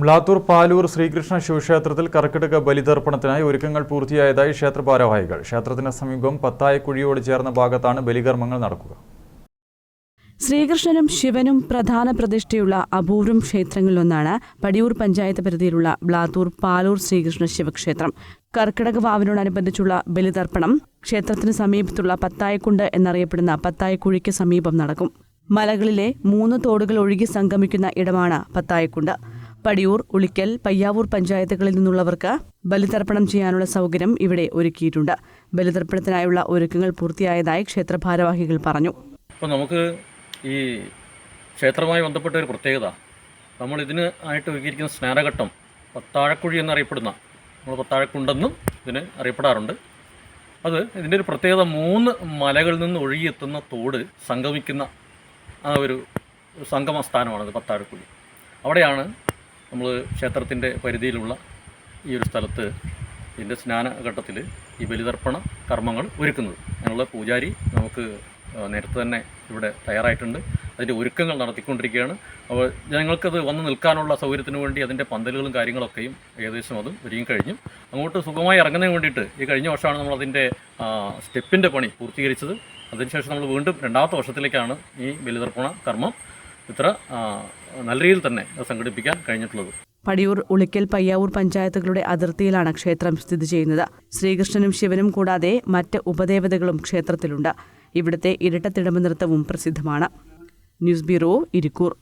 മ്ലാത്തൂർ പാലൂർ ശ്രീകൃഷ്ണ ശിവക്ഷേത്രത്തിൽ കർക്കിടക ബലിതർപ്പണത്തിനായി ഒരുക്കങ്ങൾ പൂർത്തിയായതായി ക്ഷേത്ര ഭാരവാഹികൾ. ക്ഷേത്രത്തിന് സമീപം പത്തായക്കുഴിയോട് ചേർന്ന ഭാഗത്താണ് ബലികർമ്മങ്ങൾ നടക്കുക. ശ്രീകൃഷ്ണനും ശിവനും പ്രധാന പ്രതിഷ്ഠയുള്ള അപൂർവം ക്ഷേത്രങ്ങളിലൊന്നാണ് പടിയൂർ പഞ്ചായത്ത് പരിധിയിലുള്ള ബ്ലാത്തൂർ പാലൂർ ശ്രീകൃഷ്ണ ശിവക്ഷേത്രം. കർക്കിടക വാവിനോടനുബന്ധിച്ചുള്ള ബലിതർപ്പണം ക്ഷേത്രത്തിന് സമീപത്തുള്ള പത്തായക്കുണ്ട് എന്നറിയപ്പെടുന്ന പത്തായക്കുഴിക്ക് സമീപം നടക്കും. മലകളിലെ മൂന്ന് തോടുകൾ ഒഴുകി സംഗമിക്കുന്ന ഇടമാണ് പത്തായക്കുണ്ട്. പടിയൂർ ഉളിക്കൽ പയ്യാവൂർ പഞ്ചായത്തുകളിൽ നിന്നുള്ളവർക്ക് ബലിതർപ്പണം ചെയ്യാനുള്ള സൗകര്യം ഇവിടെ ഒരുക്കിയിട്ടുണ്ട്. ബലിതർപ്പണത്തിനായുള്ള ഒരുക്കങ്ങൾ പൂർത്തിയായതായി ക്ഷേത്ര ഭാരവാഹികൾ പറഞ്ഞു. അപ്പോൾ നമുക്ക് ഈ ക്ഷേത്രവുമായി ബന്ധപ്പെട്ട ഒരു പ്രത്യേകത. നമ്മൾ ഇതിന് ആയിട്ട് ഒരുക്കിയിരിക്കുന്ന സ്നാനഘട്ടം പത്താഴക്കുഴി എന്നറിയപ്പെടുന്ന നമ്മൾ പത്താഴക്കുണ്ടെന്നും ഇതിന് അറിയപ്പെടാറുണ്ട്. അത് ഇതിന്റെ ഒരു പ്രത്യേകത മൂന്ന് മലകളിൽ നിന്ന് ഒഴുകിയെത്തുന്ന തോട് സംഗമിക്കുന്ന ആ ഒരു സംഗമ സ്ഥാനമാണത് പത്താഴക്കുഴി. അവിടെയാണ് നമ്മൾ ക്ഷേത്രത്തിന്റെ പരിധിയിലുള്ള ഈ ഒരു സ്ഥലത്ത് ഇതിന്റെ സ്നാനഘട്ടത്തിൽ ഈ ബലിതർപ്പണ കർമ്മങ്ങൾ ഒരുക്കുന്നത്. അതിനുള്ള പൂജാരി നമുക്ക് നേരത്തെ തന്നെ ഇവിടെ തയ്യാറായിട്ടുണ്ട്. അതിന്റെ ഒരുക്കങ്ങൾ നടത്തിക്കൊണ്ടിരിക്കുകയാണ്. അപ്പോൾ ജനങ്ങൾക്കത് വന്ന് നിൽക്കാനുള്ള സൗകര്യത്തിന് വേണ്ടി അതിന്റെ പന്തലുകളും കാര്യങ്ങളൊക്കെയും ഏകദേശം അതും ഒരുങ്ങി കഴിഞ്ഞു. അങ്ങോട്ട് സുഖമായി ഇറങ്ങുന്നതിന് വേണ്ടിയിട്ട് ഈ കഴിഞ്ഞ വർഷമാണ് നമ്മൾ അതിന്റെ സ്റ്റെപ്പിന്റെ പണി പൂർത്തീകരിച്ചത്. അതിനുശേഷം നമ്മൾ വീണ്ടും രണ്ടാമത്തെ വർഷത്തിലേക്കാണ് ഈ ബലിതർപ്പണ കർമ്മം ഇത്ര നല്ല രീതിയിൽ തന്നെ സംഘടിപ്പിക്കാൻ കഴിഞ്ഞിട്ടുള്ളത്. പടിയൂർ ഉളിക്കൽ പയ്യാവൂർ പഞ്ചായത്തുകളുടെ അതിർത്തിയിലാണ് ക്ഷേത്രം സ്ഥിതി ചെയ്യുന്നത്. ശ്രീകൃഷ്ണനും ശിവനും കൂടാതെ മറ്റ് ഉപദേവതകളും ക്ഷേത്രത്തിലുണ്ട്. ഇവിടുത്തെ ഇരട്ടത്തിടമ്പ് നൃത്തവും പ്രസിദ്ധമാണ്. News bureau Irikkur.